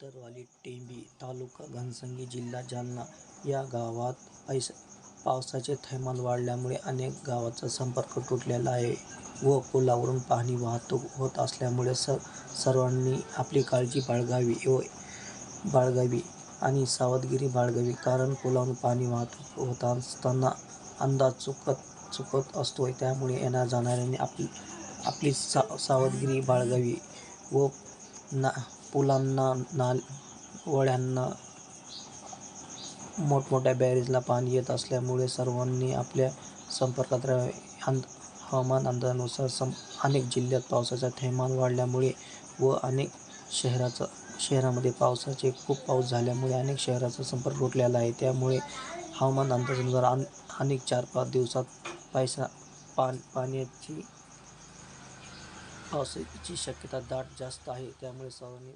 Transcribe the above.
आंतरवाली टेंबी तालुका घनसंगी जिल्हा जालना या गावात ऐस पावसाचे थैमान वाढल्यामुळे अनेक गावाचा संपर्क तुटलेला आहे व पुलावरून पाणी वाहतूक होत असल्यामुळे स सर्वांनी आपली काळजी बाळगावी व बाळगावी आणि सावधगिरी बाळगावी. कारण पुलावरून पाणी वाहतूक होत असताना अंदाज चुकत चुकत असतो त्यामुळे येणार जाणाऱ्यांनी आपली आपली सा सावधगिरी बाळगावी व ना पुलांना नाल ओढ्यांना मोठमोठ्या बॅरेजला पाणी येत असल्यामुळे सर्वांनी आपल्या संपर्कात राहावे. अंद हवामान अंदाजानुसार सम अनेक जिल्ह्यात पावसाचा थैमान वाढल्यामुळे व अनेक शहराचा शहरामध्ये पावसाचे खूप पाऊस झाल्यामुळे अनेक शहराचा संपर्क तुटलेला आहे. त्यामुळे हवामान अंदाजानुसार अन अनेक चार पाच दिवसात पैसा पा पाण्याची पावसाची शक्यता दाट जास्त आहे त्यामुळे सर्वांनी